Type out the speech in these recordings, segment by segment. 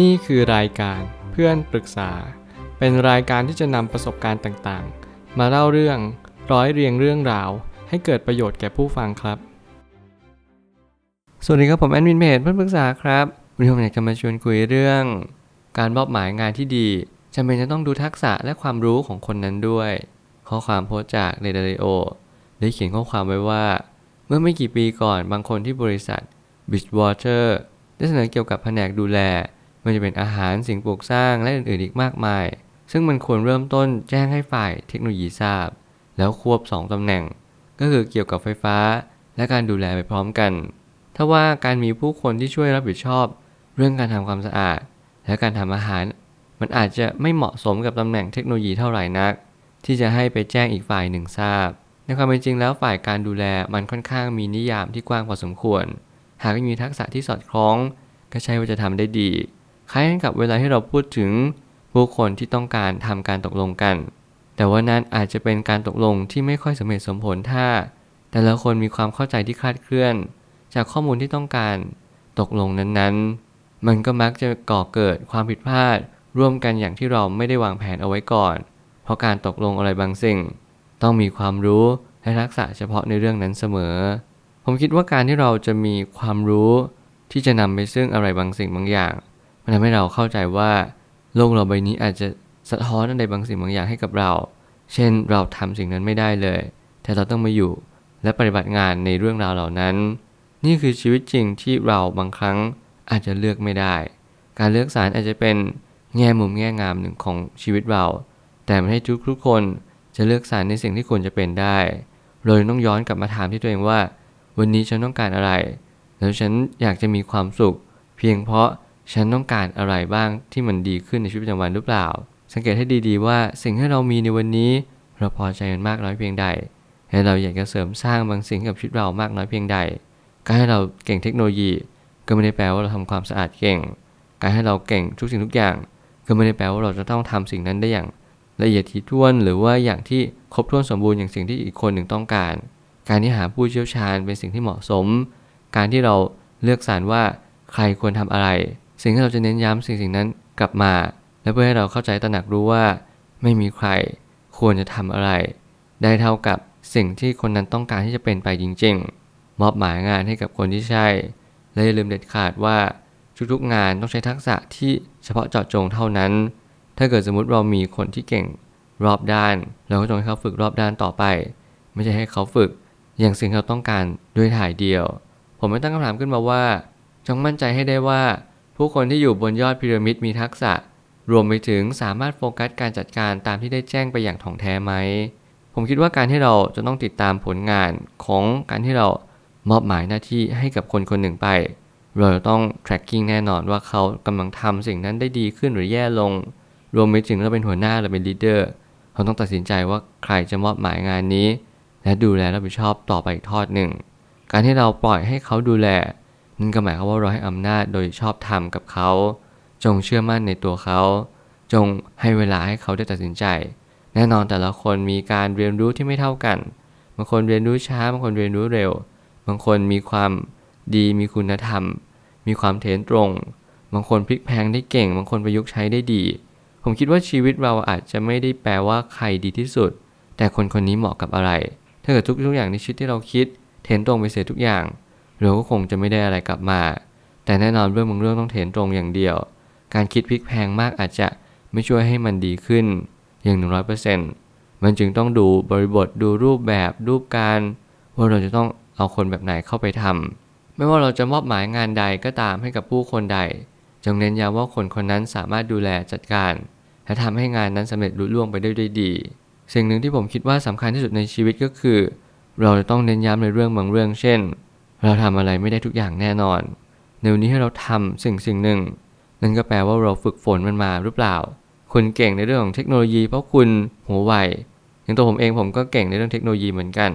นี่คือรายการเพื่อนปรึกษา เป็นรายการที่จะนำประสบการณ์ต่างๆ มาเล่าเรื่องร้อยเรียงเรื่องราว ให้เกิดประโยชน์แก่ผู้ฟังครับ สวัสดีครับผมแอดมินเพจเพื่อนปรึกษาครับ วันนี้ผมอยากจะมาชวนคุยเรื่อง การมอบหมายงานที่ดีจำเป็นจะต้องดูทักษะและความรู้ของคนนั้นด้วย ข้อความโพสจากเรดาริโอได้เขียนข้อความไว้ว่า เมื่อไม่กี่ปีก่อนบางคนที่บริษัท Bridgewater ได้เสนอเกี่ยวกับแผนกดูแล ว่าจะเป็นอาหารสิ่งปลูกสร้างและอื่นๆอีกมากมาย ซึ่งมันควรเริ่มต้นแจ้งให้ฝ่ายเทคโนโลยีทราบ แล้วควบ 2 ตำแหน่ง ก็คือเกี่ยวกับไฟฟ้า และการดูแลไปพร้อมกันถ้าว่าการมีผู้คนที่ช่วยรับผิดชอบ เรื่องการทำความสะอาด และการทำอาหาร มันอาจจะไม่เหมาะสมกับตำแหน่งเทคโนโลยีเท่าไหร่นัก ที่จะให้ไปแจ้งอีกฝ่ายหนึ่งทราบ ในความเป็นจริงแล้วฝ่ายการดูแลมันค่อนข้างมีนิยามที่กว้างพอสมควร หากมีทักษะที่สอดคล้อง ก็ใช่ว่าจะทำได้ดี คล้ายกับเวลาที่เราพูดถึงผู้คนที่ต้องการทำการตกลงกัน แต่ว่านั้นอาจจะเป็นการตกลงที่ไม่ค่อยสมเหตุสมผลถ้า แต่ละคนมีความเข้าใจที่คลาดเคลื่อน จากข้อมูลที่ต้องการตกลงนั้นๆ มันก็มักจะก่อเกิดความผิดพลาด ร่วมกันอย่างที่เราไม่ได้วางแผนเอาไว้ก่อน เพราะการตกลงอะไรบางสิ่ง ต้องมีความรู้และทักษะเฉพาะในเรื่องนั้นเสมอ ผมคิดว่าการที่เราจะมีความรู้ที่จะนำไปซึ่งอะไรบางสิ่งบางอย่าง มันทำให้เราเข้าใจว่าโลกเราใบนี้อาจจะสะท้อนอะไรบางสิ่งบางอย่างให้กับเรา เช่นเราทำสิ่งนั้นไม่ได้เลย แต่เราต้องมาอยู่และปฏิบัติงานในเรื่องราวเหล่านั้น นี่คือชีวิตจริงที่เราบางครั้งอาจจะเลือกไม่ได้ การเลือกสารอาจจะเป็นแง่มุมแง่งามหนึ่งของชีวิตเรา แต่ไม่ให้ทุกทุกคนจะเลือกสารในสิ่งที่ควรจะเป็นได้เลยต้องย้อนกลับมาถามที่ตัวเองว่า วันนี้ฉันต้องการอะไร แล้วฉันอยากจะมีความสุข เพียงเพราะ ฉันต้องการอะไรบ้างที่มันดีขึ้นในชีวิตประจำวันหรือเปล่า สังเกตให้ดีๆว่าสิ่งที่เรามีในวันนี้ เราพอใจมันมากน้อยเพียงใดและเราอยากจะเสริมสร้างบางสิ่งกับชีวิตเรามากน้อยเพียงใด การให้เราเก่งเทคโนโลยี ก็ไม่ได้แปลว่าเราทำความสะอาดเก่ง การให้เราเก่งทุกสิ่งทุกอย่าง ก็ไม่ได้แปลว่าเราจะต้องทำสิ่งนั้นได้อย่าง ละเอียดถี่ถ้วนหรือว่าอย่างที่ครบถ้วนสมบูรณ์อย่างสิ่งที่อีกคนหนึ่งต้องการ การที่หาผู้เชี่ยวชาญเป็นสิ่งที่เหมาะสม การที่เราเลือกสรรว่าใครควรทำอะไร สิ่งที่เราจะเน้นย้ำสิ่งสิ่งนั้นกลับมา และเพื่อให้เราเข้าใจตระหนักรู้ว่า ไม่มีใครควรจะทำอะไร ได้เท่ากับสิ่งที่คนนั้นต้องการที่จะเป็นไปจริง ๆ มอบหมายงานให้กับคนที่ใช่ และอย่าลืมเด็ดขาดว่าทุกๆงานต้องใช้ทักษะที่เฉพาะเจาะจงเท่านั้น ถ้าเกิดสมมติเรามีคนที่เก่ง รอบด้าน เราก็ต้องให้เขาฝึกรอบด้านต่อไป ไม่ใช่ให้เขาฝึก อย่างสิ่งที่เราต้องการด้วยถ่ายเดียว ผมไม่ตั้งคำถามขึ้นมาว่า จงมั่นใจให้ได้ว่า ผู้คนที่อยู่บนยอดพีระมิดมีทักษะ รวมไปถึงสามารถโฟกัสการจัดการตามที่ได้แจ้งไปอย่างถ่องแท้ไหม ผมคิดว่าการที่เราจะต้องติดตามผลงานของการที่เรามอบหมายหน้าที่ให้กับคนคนหนึ่งไป เราจะต้อง tracking แน่นอนว่าเขากำลังทำสิ่งนั้นได้ดีขึ้นหรือแย่ลง รวมไปถึงเราเป็นหัวหน้าเราเป็น leader เราต้องตัดสินใจว่าใครจะมอบหมายงานนี้ และดูแลรับผิดชอบต่อไปอีกทอดหนึ่ง การที่เราปล่อยให้เขาดูแล นั่นก็หมายความว่าเราให้อำนาจโดยชอบธรรมกับเขา จงเชื่อมั่นในตัวเขา จงให้เวลาให้เขาได้ตัดสินใจ แน่นอนแต่ละคนมีการเรียนรู้ที่ไม่เท่ากันบางคนเรียนรู้ช้าบางคนเรียนรู้เร็ว บางคนมีความดีมีคุณธรรม มีความเทนตรง บางคนพลิกแพงได้เก่ง บางคนประยุกต์ใช้ได้ดี ผมคิดว่าชีวิตเราอาจจะไม่ได้แปลว่าใครดีที่สุด แต่คนคนนี้เหมาะกับอะไร ถ้าเกิดทุกทุกอย่างในชีวิตที่เราคิดเทนตรงไปเสียทุกอย่าง เราก็คงจะไม่ได้อะไรกลับมา แต่แน่นอนเรื่องบางเรื่องต้องเทนตรงอย่างเดียว การคิดพลิกแพงมากอาจจะไม่ช่วยให้มันดีขึ้น อย่างหนึ่งร้อยเปอร์เซ็นต์มันจึงต้องดูบริบทดูรูปแบบรูปการ ว่าเราจะต้องเอาคนแบบไหนเข้าไปทำไม่ว่าเราจะมอบหมายงานใดก็ตามให้กับผู้คนใด จงเน้นย้ำว่าคนคนนั้นสามารถดูแลจัดการ และทำให้งานนั้นสำเร็จรุ่ล่วงไปได้ด้วยดี สิ่งหนึ่งที่ผมคิดว่าสำคัญที่สุดในชีวิตก็คือ เราจะต้องเน้นย้ำในเรื่องบางเรื่อง เช่น เราทำอะไรไม่ได้ทุกอย่างแน่นอน ในวันนี้ให้เราทำสิ่งสิ่งหนึ่ง นั่นก็แปลว่าเราฝึกฝนมันมาหรือเปล่า คุณเก่งในเรื่องของเทคโนโลยีเพราะคุณหัวไวอย่างตัวผมเองผมก็เก่งในเรื่องเทคโนโลยีเหมือนกัน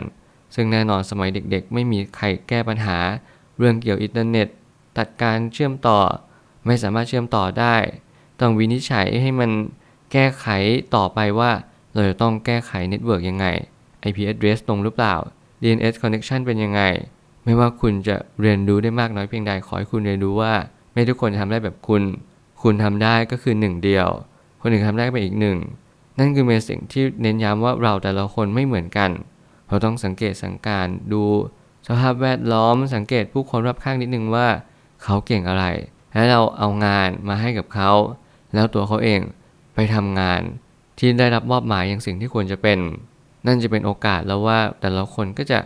ซึ่งแน่นอนสมัยเด็กๆ ไม่มีใครแก้ปัญหา เรื่องเกี่ยวอินเทอร์เน็ต ตัดการเชื่อมต่อ ไม่สามารถเชื่อมต่อได้ ต้องวินิจฉัยให้มันแก้ไขต่อไปว่าเราจะต้องแก้ไขเน็ตเวิร์กยังไง IP address ตรงหรือเปล่า DNS connection เป็นยังไง ไม่ว่าคุณจะเรียนรู้ได้มากน้อยเพียงใดขอให้คุณเรียนรู้ว่า ไม่ทุกคนทำได้แบบคุณ คุณทำได้ก็คือหนึ่งเดียว คนอื่นทำได้ไปอีกหนึ่งนั่นคือเป็นสิ่งที่เน้นย้ำว่าเราแต่ละคนไม่เหมือนกัน เราต้องสังเกตสังการดูสภาพแวดล้อมสังเกตผู้คนรอบข้างนิดนึงว่า เขาเก่งอะไร และเราเอางานมาให้กับเขา แล้วตัวเขาเองไปทำงาน ที่ได้รับมอบหมายอย่างสิ่งที่ควรจะเป็น นั่นจะเป็นโอกาสแล้วว่าแต่ละคนก็จะ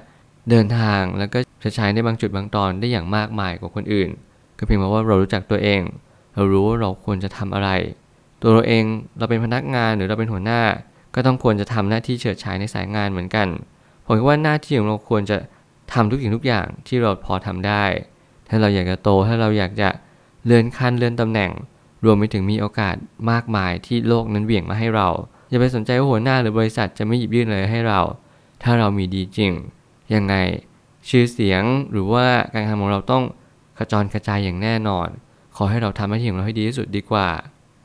เดินทางแล้วก็จะใช้ในบางจุดบางตอนได้อย่างมากมายกว่าคนอื่น ก็เพียงเพราะว่าเรารู้จักตัวเอง เรารู้ว่าเราควรจะทำอะไร ตัวเราเองเราเป็นพนักงานหรือเราเป็นหัวหน้า ก็ต้องควรจะทำหน้าที่เฉิดฉายในสายงานเหมือนกันผมคิดว่าหน้าที่ของเราควรจะทำทุกสิ่งทุกอย่างที่เราพอทำได้ ถ้าเราอยากจะโตถ้าเราอยากจะเลื่อนขั้นเลื่อนตำแหน่ง รวมไปถึงมีโอกาสมากมายที่โลกนั้นเหวี่ยงมาให้เราอย่าไปสนใจว่าหัวหน้าหรือบริษัทจะไม่หยิบยื่นเลยให้เรา ถ้าเรามีดีจริง ยังไงชื่อเสียงหรือว่าการทำของเราต้องกระจรกระจายอย่างแน่นอน ขอให้เราทำหน้าที่ของเราให้ดีที่สุดดีกว่า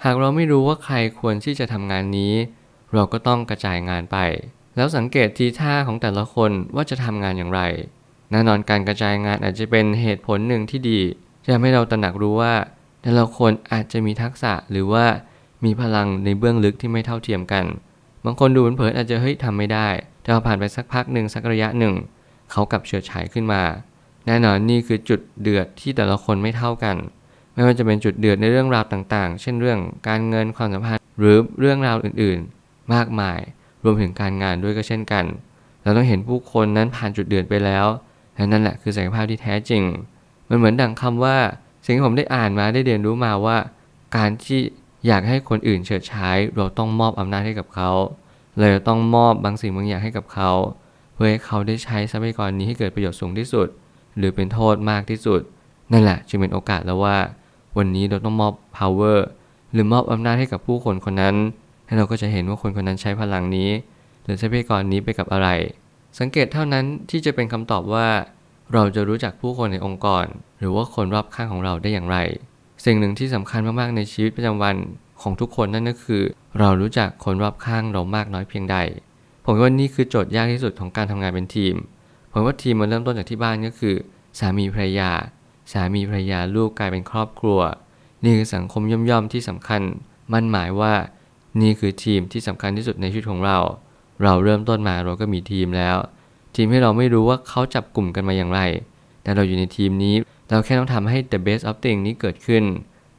หากเราไม่รู้ว่าใครควรที่จะทำงานนี้ เราก็ต้องกระจายงานไป แล้วสังเกตทีท่าของแต่ละคนว่าจะทำงานอย่างไรแน่นอนการกระจายงานอาจจะเป็นเหตุผลหนึ่งที่ดีจะทำให้เราตระหนักรู้ว่า แต่ละคนอาจจะมีทักษะหรือว่ามีพลังในเบื้องลึกที่ไม่เท่าเทียมกัน บางคนดูเผินๆอาจจะเฮ้ยทำไม่ได้ แต่พอผ่านไปสักพักหนึ่งสักระยะหนึ่ง เขากลับเฉิดฉายขึ้นมา แน่นอนนี่คือจุดเดือดที่แต่ละคนไม่เท่ากัน ไม่ว่าจะเป็นจุดเดือดในเรื่องราวต่างๆ เช่นเรื่องการเงินความสัมพันธ์ หรือเรื่องราวอื่นๆ มากมาย รวมถึงการงานด้วยก็เช่นกัน เราต้องเห็นผู้คนนั้นผ่านจุดเดือดไปแล้วและนั่นแหละคือศักยภาพที่แท้จริง มันเหมือนดังคำว่า สิ่งที่ผมได้อ่านมาได้เรียนรู้มาว่า การที่อยากให้คนอื่นเฉิดฉายเราต้องมอบอำนาจให้กับเขา เลยต้องมอบบางสิ่งบางอย่างให้กับเขา เพื่อให้เขาได้ใช้ทรัพยากรนี้ให้เกิดประโยชน์สูงที่สุด หรือเป็นโทษมากที่สุด นั่นแหละจึงเป็นโอกาสแล้วว่า วันนี้เราต้องมอบ power หรือมอบอำนาจให้กับผู้คนคนนั้นแล้วเราก็จะเห็นว่าคนคนนั้นใช้พลังนี้ หรือทรัพยากรนี้ไปกับอะไร สังเกตเท่านั้นที่จะเป็นคำตอบว่า เราจะรู้จักผู้คนในองค์กร หรือว่าคนรอบข้างของเราได้อย่างไร สิ่งหนึ่งที่สำคัญมากๆในชีวิตประจำวัน ของทุกคนนั่นก็คือ เรารู้จักคนรอบข้างเรามากน้อยเพียงใด ผมว่านี่คือโจทย์ยากที่สุดของการทำงานเป็นทีม ผมว่าทีมมันเริ่มต้นจากที่บ้านก็คือ สามีภรรยา สามีภรรยาลูกกลายเป็นครอบครัว นี่คือสังคมย่อมๆที่สำคัญ มันหมายว่านี่คือทีมที่สำคัญที่สุดในชีวิตของเรา เราเริ่มต้นมาเราก็มีทีมแล้ว ทีมให้เราไม่รู้ว่าเขาจับกลุ่มกันมาอย่างไร แต่เราอยู่ในทีมนี้ เราแค่ต้องทำให้ the best of thing นี้เกิดขึ้น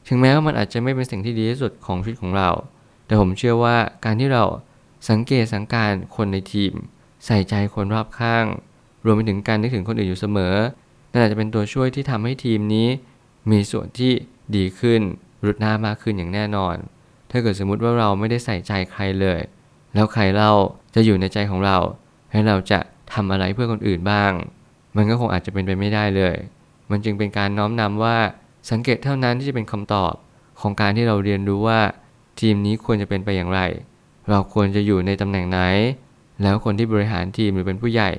ถึงแม้ว่ามันอาจจะไม่เป็นสิ่งที่ดีที่สุดของชีวิตของเรา แต่ผมเชื่อว่าการที่เราสังเกตสังการคนในทีม ใส่ใจคนรอบข้าง รวมไปถึงการนึกถึงคนอื่นอยู่เสมอนั่นอาจจะเป็นตัวช่วยที่ทำให้ทีมนี้ มีส่วนที่ดีขึ้นรุดหน้ามากขึ้นอย่างแน่นอน ถ้าเกิดสมมุติว่าเราไม่ได้ใส่ใจใครเลย แล้วใครเราจะอยู่ในใจของเรา ให้เราจะทำอะไรเพื่อคนอื่นบ้าง มันก็คงอาจจะเป็นไปไม่ได้เลย มันจึงเป็นการน้อมนำว่า สังเกตเท่านั้นที่จะเป็นคำตอบของการที่เราเรียนรู้ว่า ทีมนี้ควรจะเป็นไปอย่างไร เราควรจะอยู่ในตำแหน่งไหน แล้วคนที่บริหารทีมหรือเป็นผู้ใหญ่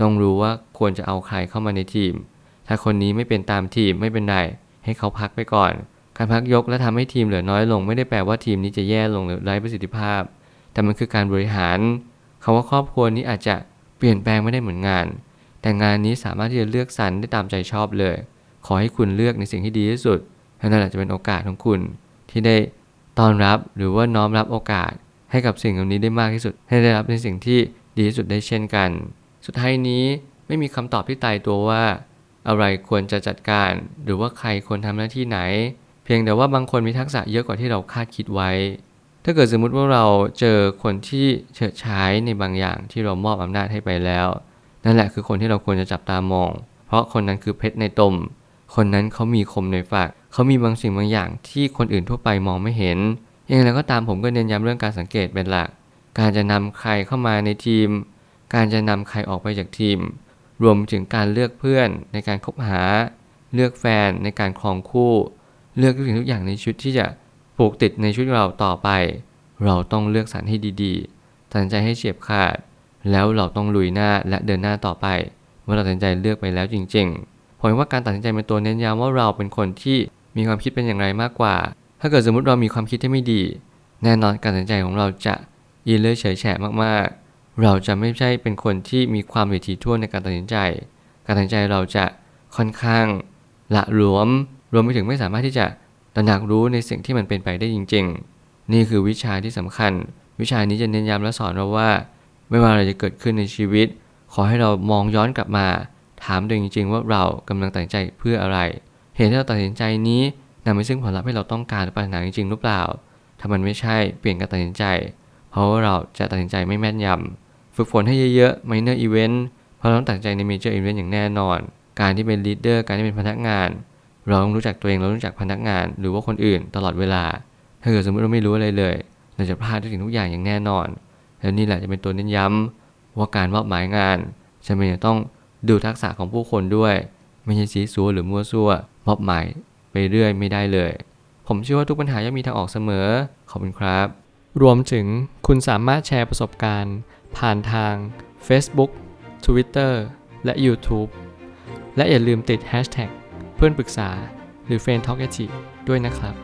ต้องรู้ว่าควรจะเอาใครเข้ามาในทีม ถ้าคนนี้ไม่เป็นตามทีมไม่เป็นไรให้เขาพักไปก่อน การพักยกและทำให้ทีมเหลือน้อยลง ไม่ได้แปลว่าทีมนี้จะแย่ลงหรือไร้ประสิทธิภาพ แต่มันคือการบริหารคาว่าครอบครัวนี้อาจจะเปลี่ยนแปลงไม่ได้เหมือนงาน แต่งานนี้สามารถที่จะเลือกสรรได้ตามใจชอบเลย ขอให้คุณเลือกในสิ่งที่ดีที่สุดและนั่นแหละจะเป็นโอกาสของคุณที่ได้ต้อนรับหรือว่าน้อมรับโอกาสให้กับสิ่งเหล่านี้ได้มากที่สุด ให้ได้รับในสิ่งที่ดีที่สุดได้เช่นกัน สุดท้ายนี้ไม่มีคำตอบที่ตายตัวว่า อะไรควรจะจัดการ หรือว่าใครควรทำหน้าที่ไหน เพียงแต่ว่าบางคนมีทักษะเยอะกว่าที่เราคาดคิดไว้ ถ้าเกิดสมมุติว่าเราเจอคนที่เฉิดฉายในบางอย่างที่เรามอบอำนาจให้ไปแล้ว นั่นแหละคือคนที่เราควรจะจับตามอง เพราะคนนั้นคือเพชรในตม คนนั้นเขามีคมในฝัก เขามีบางสิ่งบางอย่างที่คนอื่นทั่วไปมองไม่เห็นอย่างไรก็ตามผมก็เน้นย้ำเรื่องการสังเกตเป็นหลัก การจะนำใครเข้ามาในทีม การจะนำใครออกไปจากทีม รวมถึงการเลือกเพื่อนในการคบหา เลือกแฟนในการครองคู่ เลือกทุกสิ่งทุกอย่างในชุดที่จะผูกติดในชุดเราต่อไป เราต้องเลือกสรรให้ดีๆ ตัดสินใจให้เฉียบขาด แล้วเราต้องลุยหน้าและเดินหน้าต่อไป เมื่อเราตัดสินใจเลือกไปแล้วจริง ๆ ผมว่าการตัดสินใจเป็นตัวเน้นย้ำว่าเราเป็นคนที่มีความคิดเป็นอย่างไรมากกว่า ถ้าเกิดสมมติเรามีความคิดที่ไม่ดี แน่นอนการตัดสินใจของเราจะยีเลื่อยเฉยแฉะมากๆ เราจะไม่ใช่เป็นคนที่มีความละเอียดถี่ถ้วนในการตัดสินใจ การตัดสินใจเราจะค่อนข้างละหลวม รวมไปถึงไม่สามารถที่จะตระหนักรู้ในสิ่งที่มันเป็นไปได้จริง ๆ นี่คือวิชาที่สำคัญ วิชานี้จะเน้นย้ำและสอนเราว่า ไม่ว่าอะไรจะเกิดขึ้นในชีวิต ขอให้เรามองย้อนกลับมา ถามตัวเองจริง ๆ ว่าเรากำลังตัดสินใจเพื่ออะไร เหตุที่เราตัดสินใจนี้นำไปซึ่งผลลัพธ์ให้เราต้องการหรือปรารถนาจริงๆหรือเปล่า ถ้ามันไม่ใช่เปลี่ยนการตัดสินใจ เพราะว่าเราจะตัดสินใจไม่แม่นยำฝึกฝนให้เยอะๆ minor event เพราะเราต้องตัดสินใจใน major event อย่างแน่นอน การที่เป็น leader การที่เป็นพนักงาน เราต้องรู้จักตัวเองเรารู้จักพนักงาน หรือว่าคนอื่นตลอดเวลา ถ้าเกิดสมมติเราไม่รู้อะไรเลย เราจะพลาดทุกสิ่งทุกอย่างอย่างแน่นอน แล้วนี่แหละจะเป็นตัวเน้นย้ำว่าการมอบหมายงานจำเป็นจะต้อง ดูทักษะของผู้คนด้วย ไม่ใช่ซีซัวหรือมั่วซั่วมอบหมายไปเรื่อยไม่ได้เลย ผมเชื่อว่าทุกปัญหาย่อมมีทางออกเสมอ ขอบคุณครับ รวมถึงคุณสามารถแชร์ประสบการณ์ ผ่านทาง Facebook Twitter และ YouTube และอย่าลืมติด Hashtag เพื่อนปรึกษาหรือ f r ร e n d Talk ด้วยนะครับ